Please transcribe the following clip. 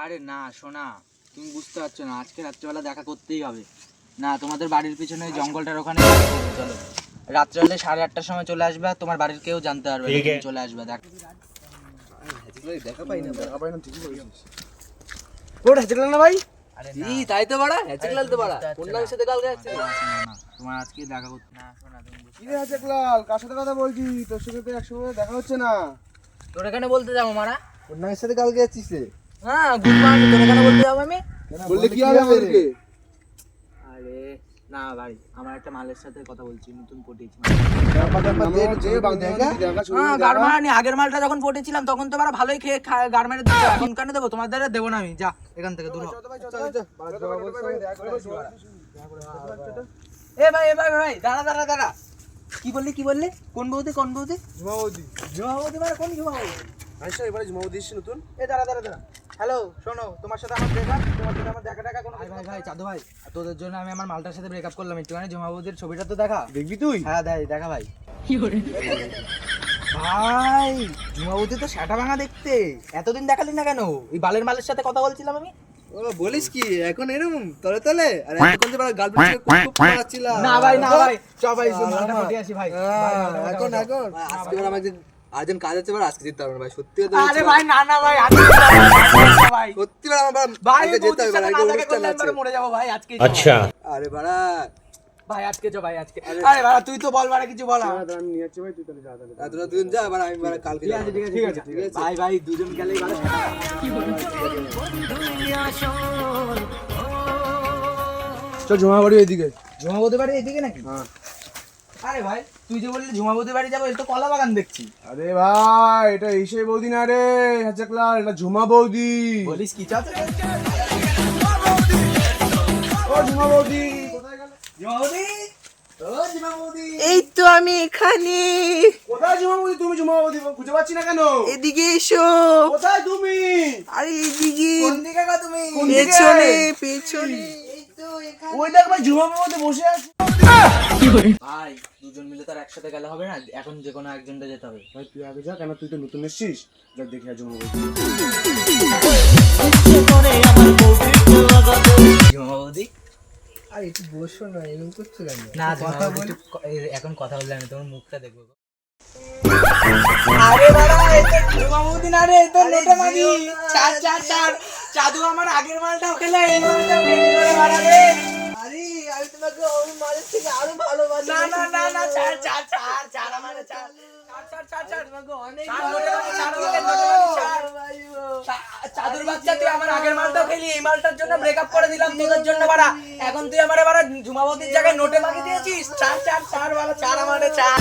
আরে না শোনা তুমি বুঝতে পারছ না আজকে রাত্রেবেলা দেখা করতেই হবে। না তোমাদের বাড়ির পিছনে ওই জঙ্গলটার ওখানে চলো। রাত্রে সাড়ে আটটার সময় চলে আসবে তোমার বাড়ির কেউ জানতে পারবে চলে আসবে দেখ। দেখা পাই না দেখা পাই না। ঠিকই বলেছিস ওটা হেঁচে না ভাই আরে তাই তো বাড়া। হ্যাচিকলাল তো বাড়া অন্যান্য সাথে কালকে তোমার আজকে দেখা করতে না শোনা তুমি বুঝতে- কি রে হেঁচেকলাল কার সাথে কথা বলছি? তোর সাথে তো একসঙ্গে দেখা হচ্ছে না। তোর এখানে বলতে যাব মারা। অন্যায়ের সাথে কালকে যাচ্ছিস রে। হ্যাঁ গুড মর্নিং তোর এখানে বলতে যাব আমি? বললে কি হবে আমাদেরকে আরে না ভাই আমার একটা মালের সাথে কথা বলছি নতুন পটিয়েছি হ্যাঁ গারমানি আগের মালটা যখন পটেছিলাম তখন তো আমরা ভালোই খেয়ে গার মেরে দিচ্ছ এখন কেন দেবো? তোমার দ্বারা দেবো না আমি। যা এখান থেকে দূর এ ভাই এ ভাই ভাই দাঁড়া দাঁড়া দাঁড়া। কি বললি কি বললি? কোন বৌদি কোন বৌদি? ঝুমাবতী জমা বৌদি মানে কোন জমা বৌদি আচ্ছা এবারে ঝুমাবতী এসছি নতুন? এ দাঁড়া দাঁড়া দাঁড়া। হ্যালো শোনো তোমার সাথে আমার ব্রেকআপ তোমার সাথে আমার দেখা টাকা কোনো ভাই ভাই ভাই চাঁদু ভাই তোদের জন্য আমি আমার মালটার সাথে ব্রেকআপ করলাম একটুখানি ছবিটা তো দেখা। দেখবি তুই? হ্যাঁ দেখ দেখা ভাই। ভাই তো সাটা ভাঙা দেখতে। এতদিন দেখালি না কেন? এই বালের মালের সাথে কথা বলছিলাম আমি। ও বলিস কি এখন এরকম? তলে তলে? আর এখন যে গার্লফ্রেন্ড থেকে পাচ্ছিলাম না ভাই না ভাই চ ভাই মালটা ফুটে আসি ভাই। এখন এখন? আজকে আমাদের আরেকজন কাজ আছে আজকে পারব ভাই। সত্যি আরে ভাই না না ভাই ভাই সত্যি ভাই। আমার ভাই ভাই মরে যাব ভাই আজকে আচ্ছা। আরে বাড়া। ভাই আজকে যা ভাই আজকে। আরে বাড়া তুই তো বল বাড়া কিছু বল। আমার নিয়ে ভাই তুই তাহলে যা তাহলে আচ্ছা, দুজন যা বাড়া আমি বাড়া কালকে ঠিক আছে ঠিক আছে ঠিক আছে। ভাই ভাই দুজন গেলেই বাড়া কি চল জমা বাড়ি এদিকে জমা বলতে পারি এদিকে নাকি? হ্যাঁ। আরে ভাই তুই যে বললি ঝুমাবতী বাড়ি যাব এ তো কলা বাগান দেখছি। আরে ভাই এটা এসে বৌদি না রে হেঁচেকলাল এটা ঝুমা বৌদি। বলিস কি চাচ্ছে ও ঝুমা বৌদি কোথায় গেল? ঝুমাবতী ও এই তো আমি এখানে। কোথায় ঝুমা বৌদি? তুমি ঝুমা বৌদি খুঁজে পাচ্ছি না কেন? এদিকে এসো। কোথায় তুমি? আরে এইদিকে কোন দিকে গো তুমি? পেছনে পেছনে। ওই দেখ ভাই ঝুমা বৌদি বসে আছে। ভাই দুজন মিলে তো আর একসাথে গেলে হবে না। এখন যে কোনো একজনটা যেতে হবে। ভাই তুই আগে যা কেন তুই তো নতুন এসছিস? যা দেখে আজ বৌদি। ঝুমাবতী একটু বসো না এরকম করছ কেন? না কথা বলি। এখন কথা বললে আমি তোমার মুখটা দেখব। আরে বাবা এটা ঝুমাবুদি না রে এটা লোটা মাগি চার চার চার। চাদু আমার আগের মালটাও খেলে এই মালটাও খেলে আরে আমি তোমাকে ওই মালের চাদুর বাচ্চা তুই আমার আগের মালটাও খেলি এই মালটার জন্য ব্রেকআপ করে দিলাম তোদের জন্য বাড়া। এখন তুই আমার বাড়া ঝুমাবতির জায়গায় নোটে মাগি দিয়েছিস। চার চার চার বাড়া চার আমার চার।